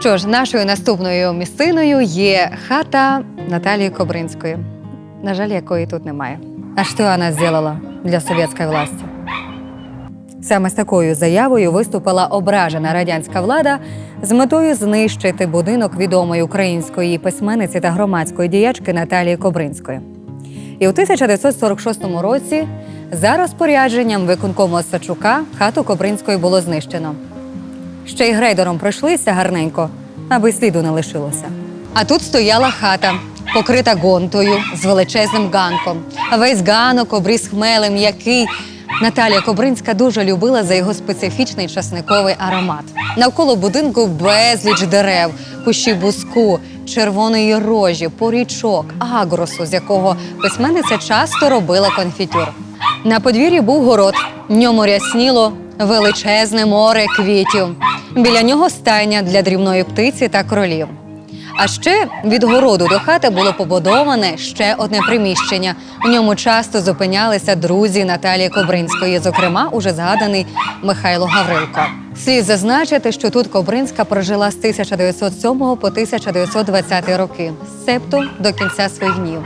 Що ж, нашою наступною місциною є хата Наталії Кобринської, на жаль, якої тут немає. А що вона зробила для совєтської власті? Саме з такою заявою виступила ображена радянська влада з метою знищити будинок відомої української письменниці та громадської діячки Наталії Кобринської. І у 1946 році за розпорядженням виконкому Осадчука хату Кобринської було знищено. Ще й грейдером пройшлися гарненько, аби сліду не лишилося. А тут стояла хата, покрита гонтою з величезним ганком. Весь ганок обріз хмелем, який Наталія Кобринська дуже любила за його специфічний часниковий аромат. Навколо будинку безліч дерев, кущі буску, червоної рожі, порічок, агросу, з якого письменниця часто робила конфітюр. На подвір'ї був город, в ньому рясніло величезне море квітів. Біля нього стайня для дрібної птиці та кролів. А ще від городу до хати було побудоване ще одне приміщення. В ньому часто зупинялися друзі Наталії Кобринської, зокрема, уже згаданий Михайло Гаврилко. Слід зазначити, що тут Кобринська прожила з 1907 по 1920 роки, себто до кінця своїх днів.